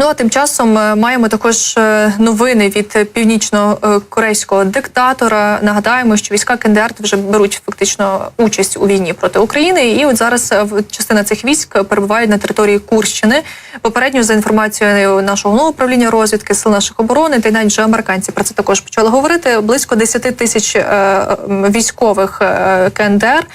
Ну а тим часом е, маємо також е, новини від північно-корейського диктатора. Нагадаємо, що війська КНДР вже беруть фактично участь у війні проти України. І от зараз е, частина цих військ перебувають на території Курщини. Попередньо за інформацією нашого головного управління розвідки сил наших оборони, та й навіть вже американці про це також почали говорити. Близько 10 тисяч військових КНДР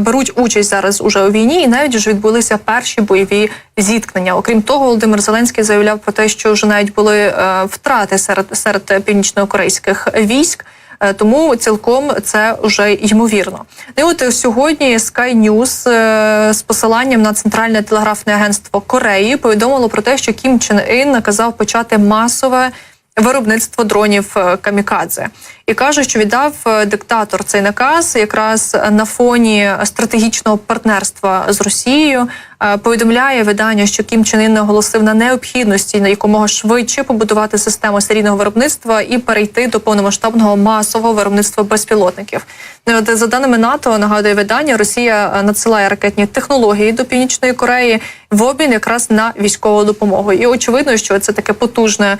беруть участь зараз уже у війні, і навіть вже відбулися перші бойові зіткнення. Окрім того, Володимир Зеленський заявляв про те, що вже навіть були е, втрати серед серед північно-корейських військ. Е, Тому цілком це вже ймовірно. Ну, І от сьогодні Sky News е, з посиланням на центральне телеграфне агентство Кореї повідомило про те, що Кім Чен Ін наказав почати масове виробництво дронів е, камікадзе і каже, що віддав е, диктатор цей наказ якраз на фоні стратегічного партнерства з Росією. Е, Повідомляє видання, що Кім Чен Ін наголосив на необхідності на якомога швидше побудувати систему серійного виробництва і перейти до повномасштабного масового виробництва безпілотників. Ну, За даними НАТО, нагадує видання, Росія е, надсилає ракетні технології до Північної Кореї в обмін якраз на військову допомогу. І очевидно, що це таке потужне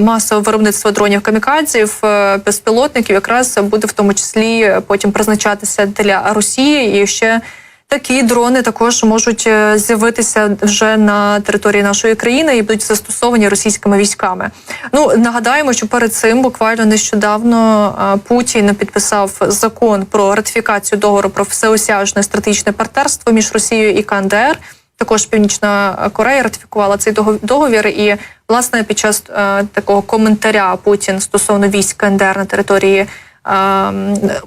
масове виробництво дронів камікадзів, е, безпілотників, якраз буде в тому числі потім призначатися для Росії і ще. Такі дрони також можуть е, з'явитися вже на території нашої країни і будуть застосовані російськими військами. Ну нагадаємо, що перед цим буквально нещодавно е, Путін підписав закон про ратифікацію договору про всеосяжне стратегічне партнерство між Росією і КНДР. Також Північна Корея ратифікувала цей догов- договір. І власне під час е, такого коментаря Путін стосовно військ КНДР на території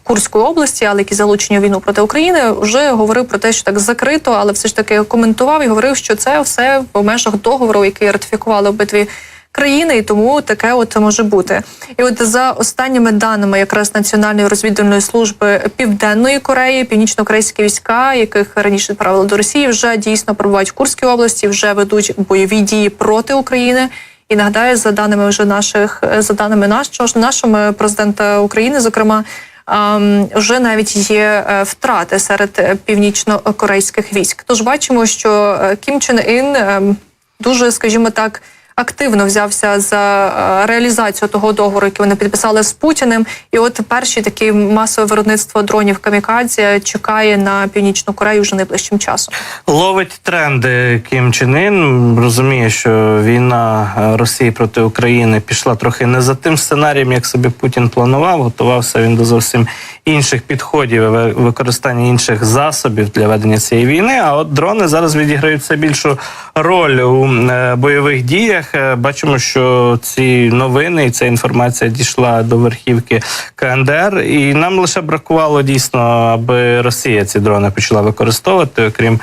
Курської області, але які залучені у війну проти України, вже говорив про те, що так закрито, але все ж таки коментував і говорив, що це все в межах договору, який ратифікували обидві країни, і тому таке от може бути. І от за останніми даними якраз Національної розвідувальної служби Південної Кореї, північно-корейські війська, яких раніше відправили до Росії, вже дійсно перебувають в Курській області, вже ведуть бойові дії проти України. І нагадаю, за даними вже наших за даними нашого нашого президента України, зокрема. ем, Вже навіть є е, втрати серед е, північно-корейських військ. Тож бачимо, що е, Кім Чен Ін ем, дуже, скажімо так, активно взявся за е, реалізацію того договору, який вони підписали з Путіним. І от перші такі масове виробництво дронів камікадзе чекає на північну Корею вже найближчим часом. Ловить тренди Кім Чен Ін. Розуміє, що війна е, Росії проти України пішла трохи не за тим сценарієм, як собі Путін планував. Готувався він до зовсім інших підходів, використання інших засобів для ведення цієї війни. А от дрони зараз відіграють все більшу роль у е, бойових діях. Е, Бачимо, що ці новини і ця інформація дійшла до верхівки КНДР, і нам лише бракувало дійсно, аби Росія ці дрони почала використовувати, окрім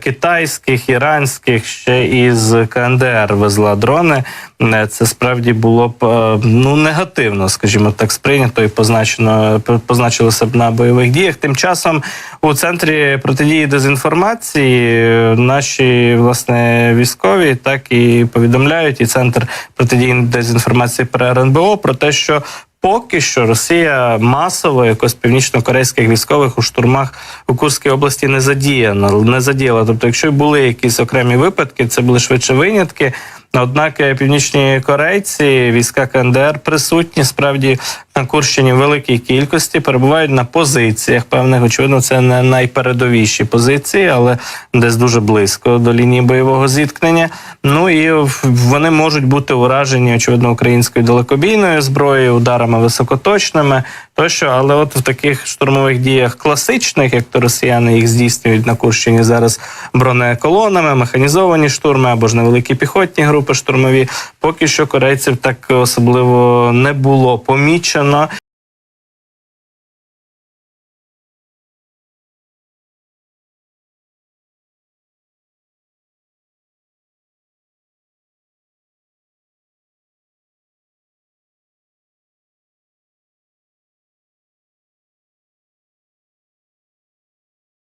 китайських, іранських, ще із КНДР везла дрони. Е, Це справді було б е, ну негативно, скажімо так, сприйнято і позначено позначилося б на бойових діях. Тим часом у центрі протидії дезінформації е, наші власне військові так і повідомляють, і центр протидії дезінформації при РНБО про те, що Поки що Росія масово якось північно-корейських військових у штурмах у Курській області не задіяна, не задіяла. Тобто, якщо були якісь окремі випадки, це були швидше винятки. Однак е, північні корейці, війська КНДР присутні справді на Курщині в великій кількості, перебувають на позиціях певних. Очевидно, це не найпередовіші позиції, але десь дуже близько до лінії бойового зіткнення. Ну і вони можуть бути уражені, очевидно, українською далекобійною зброєю, ударами високоточними тощо. Але от в таких штурмових діях класичних, як то росіяни їх здійснюють на Курщині зараз бронеколонами, механізовані штурми або ж невеликі піхотні групи штурмові, поки що корейців так особливо не було помічено.